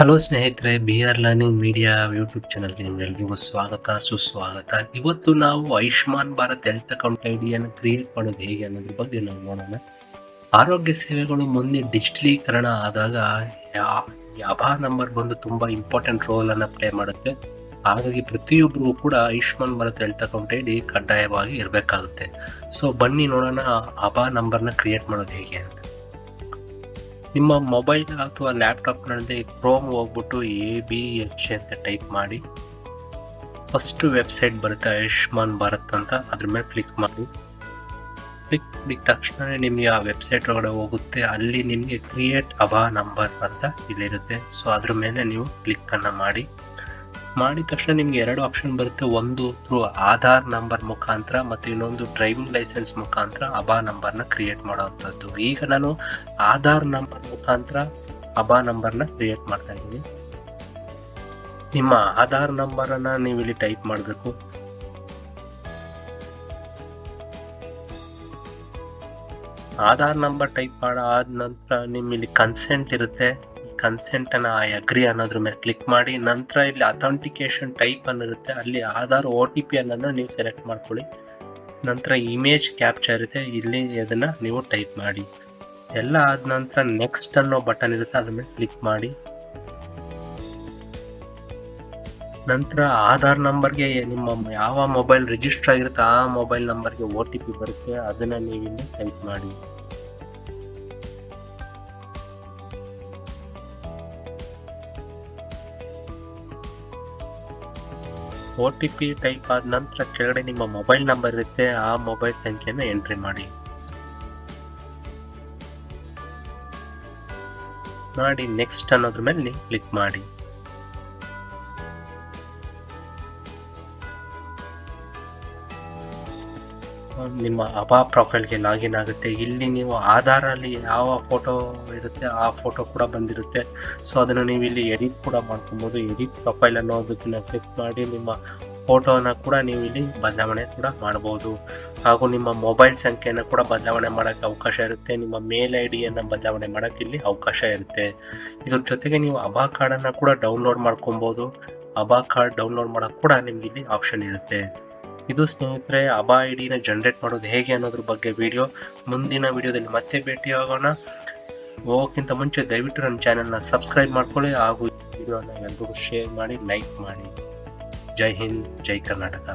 Hello ಸ್ನೇಹಿತರೆ B R learning media YouTube ಚಾನಲ್ಗೆ ನಿಮ್ಗೆಲ್ರಿಗೂ ಸ್ವಾಗತ, ಸುಸ್ವಾಗತ. ಇವತ್ತು ನಾವು ಆಯುಷ್ಮಾನ್ ಭಾರತ್ ಹೆಲ್ತ್ ಅಕೌಂಟ್ ಐಡಿಯನ್ನು ಕ್ರಿಯೇಟ್ ಮಾಡೋದು ಹೇಗೆ ಅನ್ನೋದ್ರ ಬಗ್ಗೆ ನಾವು ನೋಡೋಣ. ಆರೋಗ್ಯ ಸೇವೆಗಳು ಮುಂದೆ ಡಿಜಿಟಲೀಕರಣ ಆದಾಗ ಯಾ- ಆಭಾ ನಂಬರ್ ಬಂದು ತುಂಬ ಇಂಪಾರ್ಟೆಂಟ್ ರೋಲ್ ಅನ್ನ ಪ್ಲೇ ಮಾಡುತ್ತೆ. ಹಾಗಾಗಿ ಪ್ರತಿಯೊಬ್ಬರಿಗೂ ಕೂಡ Ayushman Bharat health account ID ಕಡ್ಡಾಯವಾಗಿ ಇರಬೇಕಾಗುತ್ತೆ. ಸೊ ಬನ್ನಿ ನೋಡೋಣ ಆಭಾ ನಂಬರ್ನ ಕ್ರಿಯೇಟ್ ಮಾಡೋದು ಹೇಗೆ ಅಂತ. ನಿಮ್ಮ ಮೊಬೈಲ್ ಅಥವಾ ಲ್ಯಾಪ್ಟಾಪ್ನಲ್ಲಿ ಕ್ರೋಮ್ ಹೋಗ್ಬಿಟ್ಟು ಎ ಬಿ ಎಚ್ ಅಂತ ಟೈಪ್ ಮಾಡಿ. ಫಸ್ಟ್ ವೆಬ್ಸೈಟ್ ಬರುತ್ತೆ ಆಯುಷ್ಮಾನ್ ಭಾರತ್ ಅಂತ. ಅದ್ರ ಮೇಲೆ ಕ್ಲಿಕ್ ಮಾಡಿ. ಕ್ಲಿಕ್ ಮಾಡಿದ ತಕ್ಷಣ ನಿಮಗೆ ಆ ವೆಬ್ಸೈಟ್ ಒಳಗಡೆ ಹೋಗುತ್ತೆ. ಅಲ್ಲಿ ನಿಮಗೆ ಕ್ರಿಯೇಟ್ ಅಬಾ ನಂಬರ್ ಅಂತ ಇಲ್ಲಿರುತ್ತೆ. ಸೊ ಅದ್ರ ಮೇಲೆ ನೀವು ಕ್ಲಿಕ್ ಅನ್ನ ಮಾಡಿ. ಮಾಡಿದ ತಕ್ಷಣ ನಿಮ್ಗೆ ಎರಡು ಆಪ್ಷನ್ ಬರುತ್ತೆ. ಒಂದು ಥ್ರೂ ಆಧಾರ್ ನಂಬರ್ ಮುಖಾಂತರ ಮತ್ತು ಇನ್ನೊಂದು ಡ್ರೈವಿಂಗ್ ಲೈಸೆನ್ಸ್ ಮುಖಾಂತರ ಅಬಾ ನಂಬರ್ನ ಕ್ರಿಯೇಟ್ ಮಾಡೋವಂಥದ್ದು. ಈಗ ನಾನು ಆಧಾರ್ ನಂಬರ್ ಮುಖಾಂತರ ಅಬಾ ನಂಬರ್ನ ಕ್ರಿಯೇಟ್ ಮಾಡ್ತಾ ಇದ್ದೀನಿ. ನಿಮ್ಮ ಆಧಾರ್ ನಂಬರನ್ನ ನೀವು ಇಲ್ಲಿ ಟೈಪ್ ಮಾಡಬೇಕು. ಆಧಾರ್ ನಂಬರ್ ಟೈಪ್ ಮಾಡ ಆದ ನಂತರ ನಿಮ್ಮ ಇಲ್ಲಿ ಕನ್ಸೆಂಟ್ ಇರುತ್ತೆ. ಕನ್ಸೆಂಟ್ ಅನ್ನ ಅಗ್ರಿ ಅನ್ನೋದ್ರ ಮೇಲೆ ಕ್ಲಿಕ್ ಮಾಡಿ, ನಂತರ ಇಲ್ಲಿ ಅಥೆಂಟಿಕೇಶನ್ ಟೈಪ್ ಅನ್ನಿರುತ್ತೆ, ಅಲ್ಲಿ ಆಧಾರ್ ಒ ಟಿ ಪಿ ಅನ್ನೋದನ್ನ ನೀವು ಸೆಲೆಕ್ಟ್ ಮಾಡ್ಕೊಳ್ಳಿ. ನಂತರ ಇಮೇಜ್ ಕ್ಯಾಪ್ಚರ್ ಇರುತ್ತೆ ಇಲ್ಲಿ ಅದನ್ನ ನೀವು ಟೈಪ್ ಮಾಡಿ. ಎಲ್ಲ ಆದ ನಂತರ ನೆಕ್ಸ್ಟ್ ಅನ್ನೋ ಬಟನ್ ಇರುತ್ತೆ, ಅದ್ರ ಮೇಲೆ ಕ್ಲಿಕ್ ಮಾಡಿ. ನಂತರ ಆಧಾರ್ ನಂಬರ್ಗೆ ನಿಮ್ಮ ಯಾವ ಮೊಬೈಲ್ ರಿಜಿಸ್ಟರ್ ಆಗಿರುತ್ತೆ, ಆ ಮೊಬೈಲ್ ನಂಬರ್ಗೆ ಒ ಟಿ ಪಿ ಬರುತ್ತೆ, ಅದನ್ನು ನೀವು ಇಲ್ಲಿ ಟೈಪ್ ಮಾಡಿ. ಒ ಟಿ ಪಿ ಟೈಪ್ ಆದ ನಂತರ ಕೆಳಗಡೆ ನಿಮ್ಮ ಮೊಬೈಲ್ ನಂಬರ್ ಇರುತ್ತೆ, ಆ ಮೊಬೈಲ್ ಸಂಖ್ಯೆನ ಎಂಟ್ರಿ ಮಾಡಿ. ಮಾಡಿ ನೆಕ್ಸ್ಟ್ ಅನ್ನೋದ್ರ ಮೇಲೆ ಕ್ಲಿಕ್ ಮಾಡಿ. ನಿಮ್ಮ ಅಬಾ ಪ್ರೊಫೈಲ್ಗೆ ಲಾಗಿನ್ ಆಗುತ್ತೆ. ಇಲ್ಲಿ ನೀವು ಆಧಾರಲ್ಲಿ ಯಾವ ಫೋಟೋ ಇರುತ್ತೆ, ಆ ಫೋಟೋ ಕೂಡ ಬಂದಿರುತ್ತೆ. ಸೊ, ಅದನ್ನು ನೀವು ಇಲ್ಲಿ ಎಡಿಟ್ ಕೂಡ ಮಾಡ್ಕೊಬೋದು. ಎಡಿಟ್ ಪ್ರೊಫೈಲ್ ಅನ್ನೋದನ್ನ ಕ್ಲಿಕ್ ಮಾಡಿ ನಿಮ್ಮ ಫೋಟೋನ ಕೂಡ ನೀವು ಇಲ್ಲಿ ಬದಲಾವಣೆ ಕೂಡ ಮಾಡ್ಬೋದು. ಹಾಗೂ ನಿಮ್ಮ ಮೊಬೈಲ್ ಸಂಖ್ಯೆಯನ್ನು ಕೂಡ ಬದಲಾವಣೆ ಮಾಡೋಕ್ಕೆ ಅವಕಾಶ ಇರುತ್ತೆ. ನಿಮ್ಮ ಮೇಲ್ ಐ ಡಿಯನ್ನು ಬದಲಾವಣೆ ಮಾಡೋಕ್ಕೆ ಇಲ್ಲಿ ಅವಕಾಶ ಇರುತ್ತೆ. ಇದ್ರ ಜೊತೆಗೆ ನೀವು ಅಬಾ ಕಾರ್ಡನ್ನು ಕೂಡ ಡೌನ್ಲೋಡ್ ಮಾಡ್ಕೊಬೋದು. ಅಬಾ ಕಾರ್ಡ್ ಡೌನ್ಲೋಡ್ ಮಾಡೋಕ್ಕೆ ಕೂಡ ನಿಮ್ಗೆ ಇಲ್ಲಿ ಆಪ್ಷನ್ ಇರುತ್ತೆ. ಇದು ಸ್ನೇಹಿತರೆ ಅಬಾ ಐ ಡಿನ ಜನರೇಟ್ ಮಾಡೋದು ಹೇಗೆ ಅನ್ನೋದ್ರ ಬಗ್ಗೆ ವಿಡಿಯೋ ಮುಂದಿನ ವಿಡಿಯೋದಲ್ಲಿ ಮತ್ತೆ ಭೇಟಿ ಆಗೋಣ ಹೋಗೋಕ್ಕಿಂತ ಮುಂಚೆ ದಯವಿಟ್ಟು ನನ್ನ ಚಾನೆಲ್ನ ಸಬ್ಸ್ಕ್ರೈಬ್ ಮಾಡ್ಕೊಳ್ಳಿ ಹಾಗೂ ವಿಡಿಯೋನ ಎಲ್ಲರಿಗೂ ಶೇರ್ ಮಾಡಿ ಲೈಕ್ ಮಾಡಿ. ಜೈ ಹಿಂದ್, ಜೈ ಕರ್ನಾಟಕ.